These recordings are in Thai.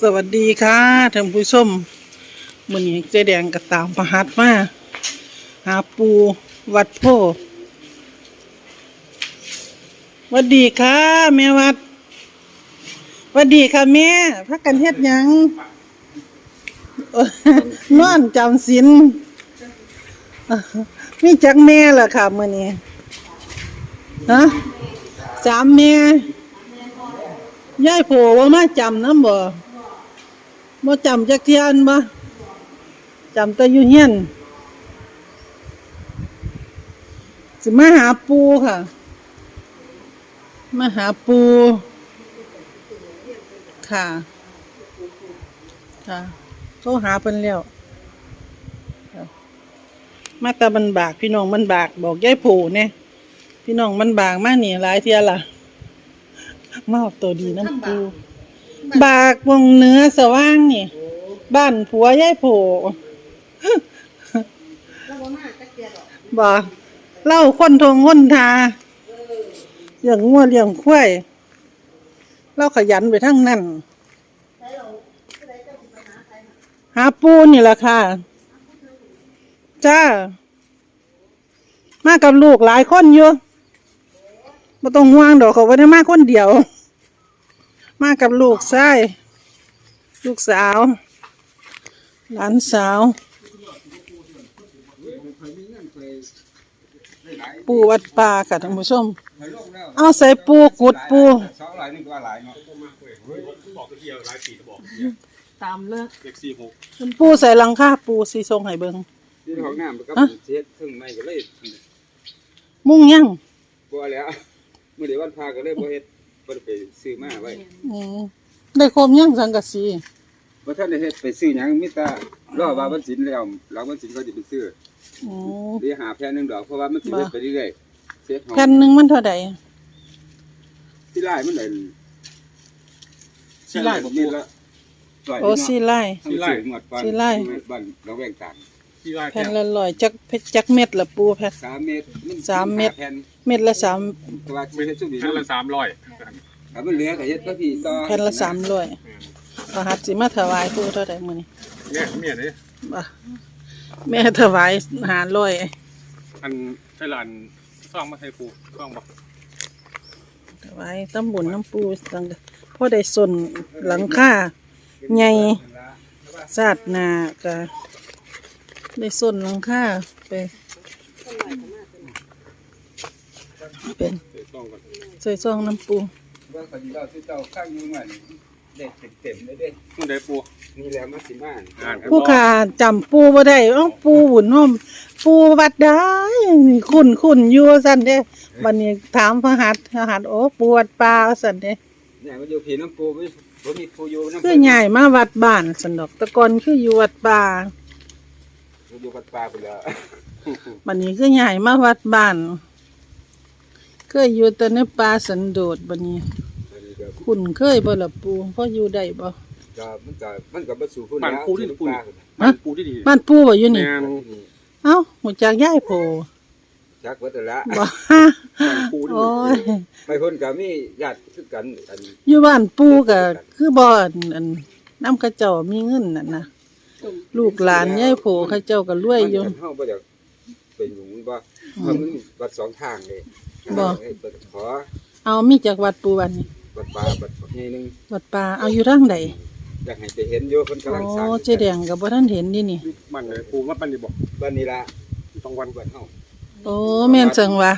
สวัสดีค่ะท่านผู้ชมมื้อนี้เจ๊แดงก็ตามประหัดมาหาปูวัดโพสวัสดีค่ะแม่วัดวัสดีค่ะแม่พักกันเฮ็ดหยังนอนจำศีลมีจักแม่ล่ะค่ะมื้อนี้ฮะสามแม่ ยายโผว่ามาจำน้ำบ่บ่จำจักเทียนบ่จำแต่อยู่เฮียนสิมาหาปูค่ะ มาหาปู ค่ะ ค่ะโทรหาเพิ่นแล้วมาแตาบันบากพี่น้องมันบากบอกยายโผเนี่ยพี่น้องมันบากมากนี่หลายเที่ยล่ะ มาเอาตัวดีน้ำปูบากวงเนื้อสว่างนี่ บ้านผัวยายโผบ่เล่าคนทงคนทาเลี้ยงงัวเลี้ยงควายเล่าขยันไปทั้งนั้นหาปูนี่แหละค่ะ จ้า มากับลูกหลายคนอยู่ ไม่ต้องห่วงดอกเขาไ่ได้มาคนเดียว มากับลูกชายลูกสาว หลานสาว ปูวัดป่าค่ะท่านผู้ชม เอาใส่ปูกุดปูสองหลายนึงก็หลายเนาะบอกตัวเดียวหลายปีก็บอกตามเลือกเด็กสี่หกปูใส่หลังคาปูสีทรงให้เบิงที่ห้องน้ำก็ฮะเช็ดเครื่องในก็เลยมุ่งยังบ่แล้วเมื่อเดี๋ยววันพาก็เลยบ่เฮ็ดบ่ได้ไปซื้อมาไว้อืมได้ครบยังสังกะสีบ่ทันได้เฮ็ดไปซื้อหยังมีแต่รอว่าวันศิลแล้วหลังวันศิลเขาจะไปซื้ออืมเดี๋ยวหาแผ่นหนึงดอกเพราะว่ามันสิเฮ็ดไปเรื่อยๆเช็ดห้องแผ่นหนึ่งมันเท่าใดที่ไล่มันได้สี่ไร่บอกนี่ปูละร้ยโอ้สีไล่สี่ไร่งวดก่อนสี่ไร่บ้านเราแวงต่างสี่ไร่แผ่แผ่นนละร้อยจักเพชรจักเม็ดละปูแผ่นสามเมตรนสามเม็ดหแผ่น เม็ดละสามแต่ว่าสิเฮ็ดซุ่มนี่แผ่นละสามร้อยถ้ามันเหลือก็เฮ็ดก็พี่ต่อแผ่นละสามร้อยประหัดสิมาถวายปูเท่าใดมื้อนี้เนี่ยเมียเนี่ยบ่แม่ถวายหาร้อยอันใช่ละอันซ่องมาใส่ปูซ่องบอกถวายตำบุญน้ำปูสังเดพ่อได้ส่วนหลังคาใหญ่ซาดหน้าก็ได้ส่วนหลังคาไป เป็นใส่ซ่องก่อนใส่ซองน้ำปูว่าเขาสิเล่าที่เจ้าข้างอยู่มันเด็กเต็มๆเลยเด้นู่นได้ปูนี่แหละมาสิมาอ่านผู้ขาจำปูบ่ได้เอ้าปูบุญน้อมปูวัดได้คุ้นคุ้นๆอยู่สั่นเด้บัดนี้ถามพระหัตถ์พระหัตถ์โอ้ปูวัดป่าสั่นเด้เนี่ยมันอยู่พี่น้ำปูบ่บ่มีปูอยู่น้ำคือใหญ่มาวัดบ้านสันดอกแตะกอนคืออยู่วัดป่าอยู่วัดป่าพุ่นแล้วบัดนี้คือใหญ่มาวัดบ้าน เคยอยู่แต่ในป่าสันโดษบัดนี้ อันนี้ก็คุ้นเคยบ่ล่ะปูพออยู่ได้บ่ก็มันก็มันก็บ่สู่พุ่นบ้านแล้วปูที่สู่ปูป่าบ้านปูที่ดีบ้านปูบ่อยู่นี่ แมนเอ้าหูจักยายโพจักวัดละบ่ บ้านปูที่โอ้ยไปเพิ่นก็มีญาติคือกันอันอยู่บ้านปู่ก็คือบ่อนอันน้ำเข้าเจ้ามีเงินนั่นนะลูกหลานยายโผเข้าเจ้าก็รวยอยู่ มันเฮาบ่อยากเป็นหยุงบ่เพราะมันวัดสองทางเลย บ่ให้เปิดขอเอามีจากวัดปู่วันนี้วัดป่าวัดใหญ่หนึงวัดป่าเอาอยู่ทางใดอยากให้ไปเห็นอยู่เพิ่นกำลังโอ้สร้างเจ๊แดงก็บ่ทันเห็นดินี่บ้านไหนปูว่าบ้านดีบอกบ้านนี้ล่ะต้องวันวัดเฮาโอ้แม่นจังว่า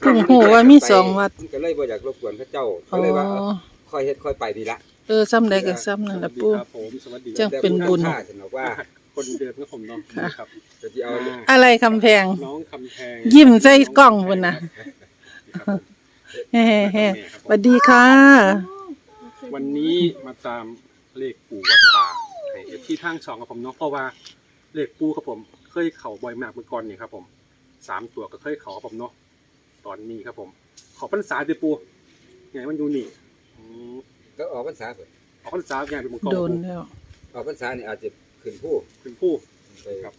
เพิ่งฮู้ว่ามีสองวัดมันก็เลยบ่อยากรบกวนเขาเจ้าก็อ๋อเลยว่าเอาค่อยเฮ็ดค่อยไปดีละเออซ้ำใดก็ซ้ำนั่นสวัล่ะสดีปู่ครับผมสวัสดีจังเป็นบุญ แต่ผู้ทำท่าฉันบอกว่าคนเดิมก็ผมเนาะครับ จะสิเอาอะไรคำแพง น้องคำแพงยิ้มใส่กล้องพุ่นน่ะ เฮ้ๆๆสวัสดีค่ะ วันนี้มาตามเลขปูวัดป่าให้ที่ทางสองกับผมเนาะเพราะว่าเลขปูกับผม เคยเข่าบ่อยมากเมื่อก่อนนี่ครับ ผมสามตัวก็เคยเข่ากับผมเนาะตอนนี้ครับผม ขอพรรษาเดปูไงมันอยู่นี่อืมก็ออกพรรษาเพิ่นขอพรรษาไงเป็นมังกรโดนแล้วออกพรรษานี่อาจจะขึ้นผู้เป็นผู้ ไปครับ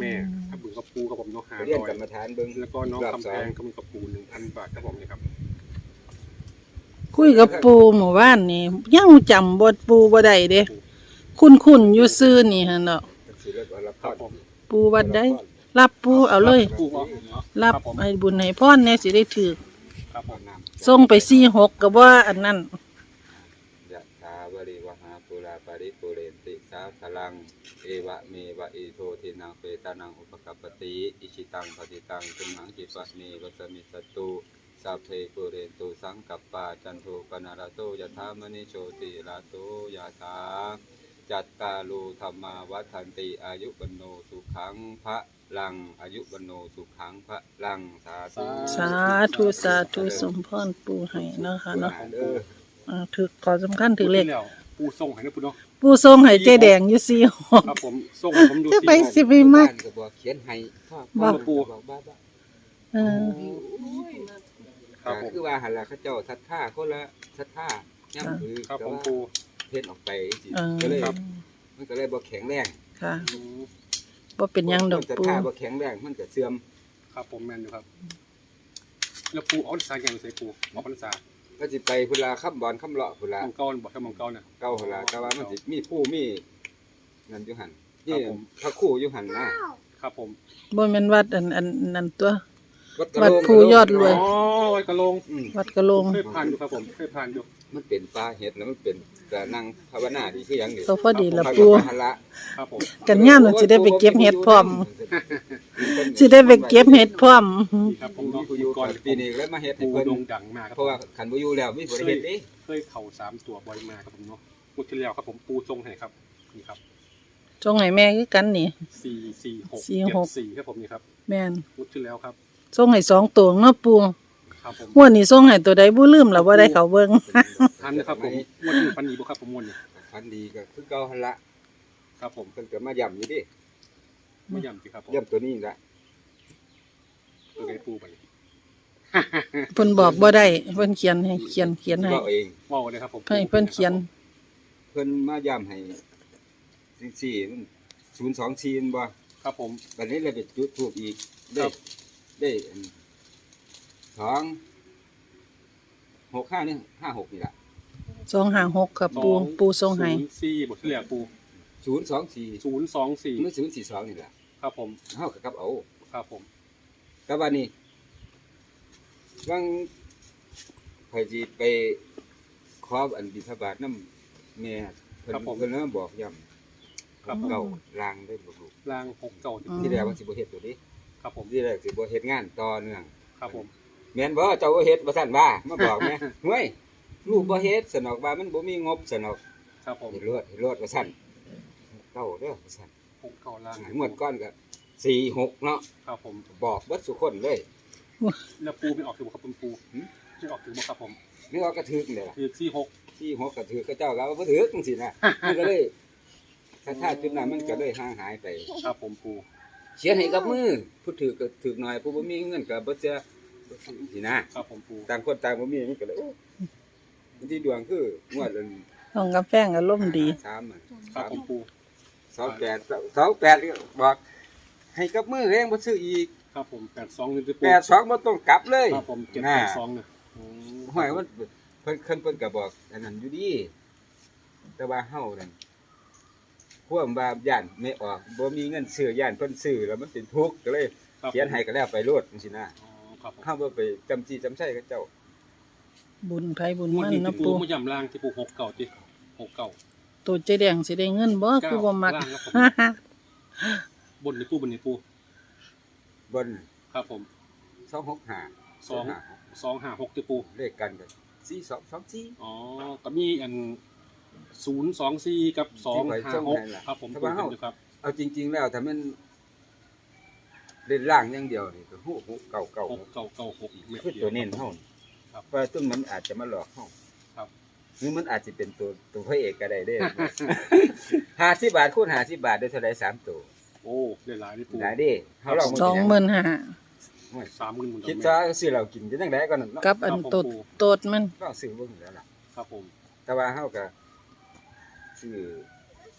แม่ครับบุญกับปูกับผมเนาะหาเรียนดอยกรรมฐานเบิ่งแล้วก็น้องรอบคำสแพองงก็มีกับปูหนึ่งพันบาทครับผมนี่ครับคุยกับปูหมู่บ้านนี่ยังจำบทปูบ่ได้เด้คุณคุณอยู่ซื่อนี่หั่นเนาะสิเลิกเอาละครับผมปูวัดได้ รับปูเอาเลย ปูเนาะรับครับผมให้บุญให้พรแหน่สิได้ถือครับผมน้ำส่งไป46ก็บ่อันนั้นยะถาวริวหาปุราปริปุเรนติสาพลัง เอวะเมวะอิโททินังเปตานังอุปกัปปติอิชิตังปฏิตังตุมหังกิปะเมวัสมิสตุสัพเพปุเรนตุสังกัปปะจันโทปนาราโตยะธามณิโชติราโตยะธาจัตตาลูธรรมาวัฏันติอายุวันโนสุขังพระลังอายุวันโนสุขังพระลังสาธุสาธุสาธุสมพรปูให้เนาะค่ะเนาะเอออ่าถึกขอสำคัญถึกเลขแล้วปูส่งให้นะปูเนาะ ปูส่งให้เจ๊แดงอยู่46ครับผมส่งให้ผมดูจะสิไปสิไปมากก็บอกเขียนให้พ่อบอกปู่บอกบ้าบ้าเออ ครับผมคือว่าหันละเขาเจ้าทัดท่าคนละทัดท่าย่ำคือครับแต่ผมว่าปูเพ่นออกไปสิเออ ก็เลยครับ มันก็เลยบ่แข็งแรงค่ะบ่เป็นหยังดอกทัดปูท่าบ่แข็งแรงมันก็เสื่อมครับผมแมนอยู่ครับ แล้วปูเอาพรรษาอย่างไรใส่ปูเอาพรรษา ก็สิไปพุ่นละค้ำบอลค้ำเลาะพุ่นละมองเก้าบอกแค่มองเก้าเนี่ยเก้าพุ่นละแต่ว่ามันสิมีผู้มีนั่นอยู่หันครันี่บผม พระครู่อยู่หันนะครับผมบ่แม่นวัดอันอันนั่นตัวกระวัดโลงภูยอดรวย อ๋อไว้กระโลงอืมวัดกะโลงเคยผ่านอยู่ครับผมเคยผ่านอยู่ มันเป็นปลาเห็ดแล้วมันเป็นกระนั่งภาวนาดีคือหยังนี่ตัวพอดีละไปปูกับหันละครับผมกันย่ามมันสิได้ไปเก็บเห็ดพร้อมสิได้ไปเก็บเห็ดพร้อมนี่ครับผมเนาะผู้อยู่ก่ก่ออนนปีนี้แล้วมาเฮ็ดให้ปูเพิ่นโด่งดังมากครับเพราะว่าขันบ่อยู่แล้วมีบ่ได้เฮ็ดเด้เคยเข่าสามตัวบ่อยมากครับผมเนาะงวดที่แล้วครับผมปูทรงให้ครับนี่ครับจงให้แม่คือกันนี่ สี่สี่หกสี่เจ็หดกสี่ครับผมนี่ครับแม่นงวดที่แล้วครับ ส่งให้สองตัวเนาะปู ครับผมหัวดนี้ส่งให้ตัวใดบ่ลืมแล้วบ่ได้เขาเบิ่งทันนะครับผมงวดนี้พันดีบ่ครับผมงวดนี้ขันดีก็คือเก่าหั่นละครับผมเพิ่นก็มาย้ำอยู่ดิไม่ย้ำสิครับผมย้ำตัวนี้ละตัวไงปูไปเพิ่นบอกบ่ได้เพิ่นเขียนให้เขียนเขียนให้ก็เองว่าเลยครับผมให้เพิ่นเขียน เพิ่นมาย้ำให้จังซี่มัน024มันบ่ครับผมบัดนี้เลยไปจุดธูปอีกได้ครับได้อัน สองหกห้านี่ห้าหกนี่ล่ะ256ครับปูปูส่งให้ศูนย์สี่บทที่แล้วปู024ศูนย์สองสี่มัน042นี่ล่ะครับผมเฮาก็กลับเอาครับผมก็ว่านี่วังไผสิไปขออันบิณฑบาตน้ำแม่เพิ่นเพิ่นมาบอกย้ำครับเก่าลางได้บ่ลูกรางหกเก่าอืมที่แรกว่าสิบ่เฮ็ดตัวนี้ครับผมที่แรกสิบ่เฮ็ดงานต่อเนื่องครับผม แม่นบ่เจ้าบ่เฮ็ดบ่ซั่นว่ามาบอกแม่เฮ้ยลูกบ่เฮ็ดสนอกว่ามันบ่มีงบสนอกครับผมเฮ็ดรวดเฮ็ดรวดว่าซั่นเก้าเด้อว่าซั่นหกเก่ารางงวดก่อนก็4 6เนาะครับผมบอกเบิดทุกคนเลยแล้วปูไม่ออกถือบ่ครับผมปูหืมไม่ออกถือบ่ครับผมนึกว่ากระทึกนี่ล่ะคือสี่หกที่6ก็ถือกระเจ้าก็บ่ถือจังซี่นะมันก็เลยถ้าถ้าจุดนั้นมันก็เลยห่างหายไป ครับผมปูเขียนให้กับมือผู้ถือก็ถือหน่อยผู้บ่มีเงินก็บ่เสียบ่ซื้อ สินะครับผมปูต่างคนต่างบ่มีมันก็เลยโอ้มันที่ดวงคืองวดอันน้องกาแฟอารมณ์ดีสามอะครับผมปูสองแปดสองแปดบอก ให้กับมือเองบ่ซื้ออีกครับผมแปดสองนี่คือปูแปดสองบ่ต้องกลับเลยครับผมเจ็ดน่าแปดสองเนี่ยอืมห้อยมันเพิ่นเพิ่นเพิ่นก็บอกอันนั้นอยู่ดีแต่ว่าเฮานั่นพวกว่าย่านไม่ออกบ่มีเงินซื้อย่านเพิ่นซื้อแล้วมันเป็นทุกข์ก็เลยครับผมเขียนให้ก็แล้วไปโลดจังซี่นะ อ๋อ ครับผมเฮาบ่ไปจำจี้จำใช้กับเจ้าบุญไผบุญงวดมันนี้เนาะที่ปูปูไม่ย่ำรางที่ปูหกเก่าจิหกเก่าตัวเจ๊แดงสิได้เงินบ่คือบ่มัก ล่างครับผม บนในปูบนในปูบนครับผมสองหกห้าสองสองห้าหกที่ปูเลขกันกันสี่สองสองสี่อ๋อก็มีอันศูนย์สองสี่กับสองห้าหกครับผมปูอยู่ครับ เอาจริง ๆ แล้วถ้ามัน เล่นล่างอย่างเดียวนี่ก็หูหูเก่าเก่าหกเก่าเก่าหกเม็ดคือดียตัวเน้นเฮาครับเพราะต้นมันอาจจะมาหลอกเฮาครับ หรือมันอาจจะเป็นตัวตัวพระเอกก็ได้เด้ห้าสิบบาทคูณห้าสิบบาทได้เท่าไรสามตัวโอ้ได้หลายนี่ปูได้เด้เฮาลองสองหมื่นห้าสามหมื่นหมื่นคิดซะซื้อเรากินจะจังได๋ก่อนเนาะกับอันตดตดมันก็ซื้อเบิ่งแล้วล่ะ ครับผมแต่ว่าเฮาก็ซื้อ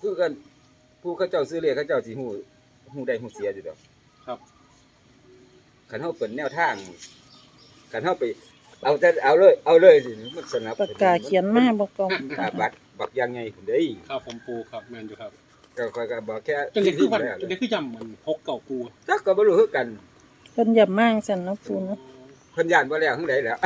คือกันผู้เขาเจ้าซื้อเลขเขาเจ้าสิฮู้ฮู้ได้ฮู้เสียอยู่ดอก ครับคันเฮาเปิดแนวทางคันเฮาไป เอาแต่เอาเลย เอาเลยสิมันสนับปากกาเขียนมาบ่กองอ่าบัตรบักยังไงคุณเด้ยครับผมปูครับแมนอยู่ครับก็ค่อยก็บอกแค่จังเด็กคือวันแล้วจังเด็กคือยำมันพกเก่าปูจักก็บ่รู้คือกันเพิ่นอย่ามั่งซั่นเนาะปูเนาะเพิ่นย่านบ่แล้วทั้งใดแล้ว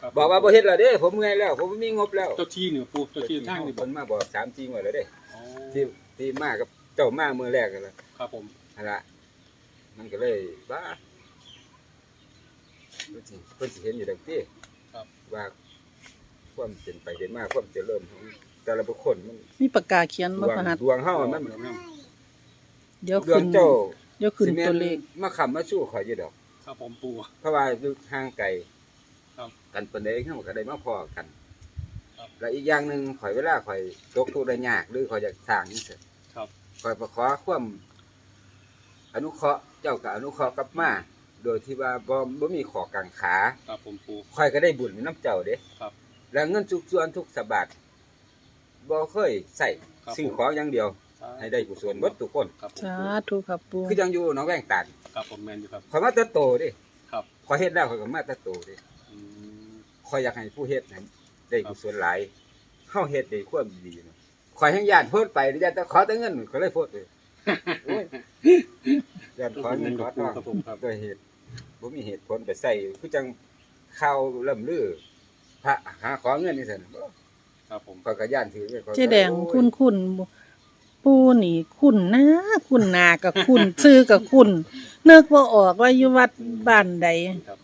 ครับบอกว่าบ่เฮ็ดแล้วเด้ ผมเมื่อยแล้ว ผมบ่มีงบแล้วเจ้าที่เนี่ยปูเจ้าที่ทางนี่บอเพิ่นมาบอก3 4งวดแล้วเด้อ๋อที่ที่มากับเจ้ามามื้อแรกกันแล้วครับผมนั่นล่ะ มันก็เลยบ้าเพิ่นสิเพิ่นสิเห็นอยู่ดังที่ครับ ว่าความเป็นไปเป็นมาความเจริญของแต่ละบุคคลมันมีปากกาเขียนดบ่วงพะหัสดวงเฮามันเดี๋ยวดวขึ้งนเจ้าเดี๋ยวขึ้นสิแม่ตัวเลข มาค้ำมาสู้ข่อยอยู่ดอก ครับผมปู เพราะว่าอยู่ห่างไกลครับ กันปานใดเฮาก็ได้มาพอกันครับแล้วอีกอย่างหนึงข่อยเวลาข่อยตกทุกข์ได้ยากหรือข่อยอยากสร้างนี่เสิครับ ข่อยประขอความอนุเคราะห์เจ้าก็อนุเคราะห์กลับมา โดยที่ว่าบ่บ่มีขอกังขาครับผมปูข่อยก็ได้บุญน้ำเจ้าเด้ครับแล้วเงินทุกส่วนทุกสบาทบ่เคยใส่ครับสิ่งของอย่างเดียว ให้ได้กุศลเบิดทุกคน ครับผมสาธุครับปูคือยังอยู่หนองแวงตาลครับผมแมนอยู่ครับข่อยมาแต่โตเดิครับข่อยเฮ็ดแล้วข่อยก็มาแต่โตเดิอืมข่อยอยากให้ผู้เฮ็ดให้ได้กุศลหลายเฮาเฮ็ดได้ความดีเนาะข่อยแห่งย่านโพดไปย่านแต่ขอแต่เงินก็เลยโพดเลยโอ้ย ย่านขอเงินขอทองครับผมครับด้วยเหตุบ่มีเหตุผลไปใส่คือจังข่าวเริ่มลือพระหาขอเงินนี่ซั่นบ่ครับผมข่อยก็ย่านถือไว้ข่อยก็เจ๊แดงโอ้ยคุณคุณปูนี่คุณนะคุณนากับคุณชื่อกับคุณนึกว่าออกว่าอยู่วัดบ้านใดครับ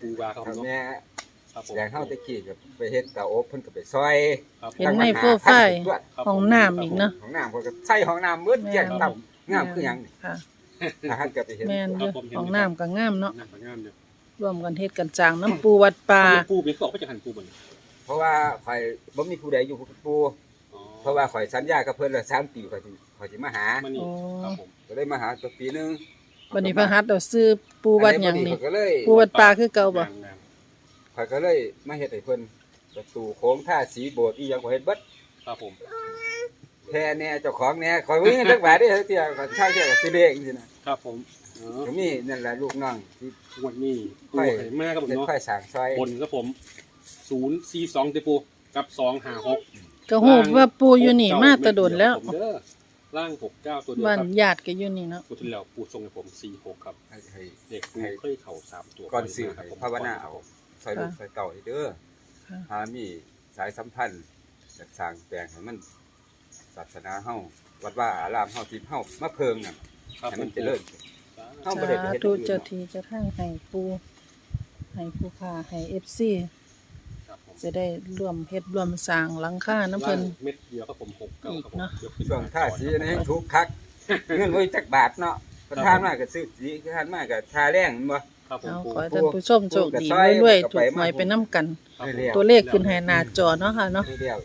ปูวาครับผถ้ามเนาะแม่ครับผมแดงเฮาตะกี้ก็ไปเฮ็ดเตาอบเพิ่นก็ไปซอยครับผมเห็นในโปรไฟล์ครับผมห้องน้ำอีกเนาะห้องน้ำเพิ่นก็ใส่ห้องน้ำมืดแจ้งต่ำงามคือหยังนี่ค่ะ ถ้าหันก็ไปเฮ็ดแม่นอยู่ของน้ำก็งามเนาะน้ำก็งามอยู่ร่วมกันเฮ็ดกันจางน้ำปูวัดป่าปูเป็นก็ออกไปจากหันปูบนเพราะว่าข่อยบ่มีผู้ใดอยู่กับปู่อ๋อเพราะว่าข่อยสัญญากับเพิ่นแล้ว3ปีข่อยสิข่อยสิมาหา มานี่ครับผมก็เลยมาหาตัวปีหนึงบัดนี้พระหัตถ์เอาซื้อปูวัดหยังนี่ข่อยก็เลยปูวัดป่าคือเก่าบ่งามข่อยก็เลยมาเฮ็ดให้เพิ่นประตูโค้งท่าสีโบสถ์อีหยังข่อยเฮ็ดเบิดครับผม แท้แน่เจ้าของแน่ข่อยบ่มีเงินจักบาทเด้เที่ยข่อยช่างเที่ยก็สิเลขจังซี่นะครับผมเออก็มีนั่นแหละลูกน้องที่งวดนี้ปูค่อยให้แม่ครับผมเฮ็ดเนาะค่อยสร้างซอยบนครับผมศูนย์สี่สองเตปูกับสองห้าหกก็ฮู้ว่าปูอยู่นี่มาแตะโดนแล้วผมเด้อล่างหกเก้าตัวเดียวบ้านครับญาติก็อยู่นี่เนาะตัวที่แล้วปูทรงให้ผมสี่หกครับ ให้ให้เด็กปูให้เคยเข่าสามตัวก่อนซื้อครับผมภาวนาเอาซอยลูกซอยเต่าให้เด้อค่ะหามีสายสัมพันธ์อยากสร้างแปลงให้มัน ศาสนาเฮาวัดว่าอารามเฮาที่เฮามาเพิงน่ะครับให้ผมันมเจริญเฮาสาบ่ได้ไปเฮ็ดธุอื่นเจ้าเนาะที่เจ้าทางให้ปูให้ผู้ค้าให้ FC ครับผมจะได้ร่วมเฮ็ดร่วมสร้างหลังคาน้ำเพิ่นล่างเม็ดเดียวครับผมหกเก้าครับผมอีกเนาะยกขึ้นช่วงท่าสีนี่ให้ถูกคักเงินบ่มีจักบาทเนาะประธานมาก็ซื้อสีประธานมาก็ทาแรงแม่นบ่ครับผมเอาปูขอให้ท่านผู้ชมโชคดีปูกระซอยรวยกระๆถูไปกหวยมาไปน้ำกันครับผมเรียกตัวเลขขึ้นให้หน้าจอเนาะค่ะเนาะนี่เดียว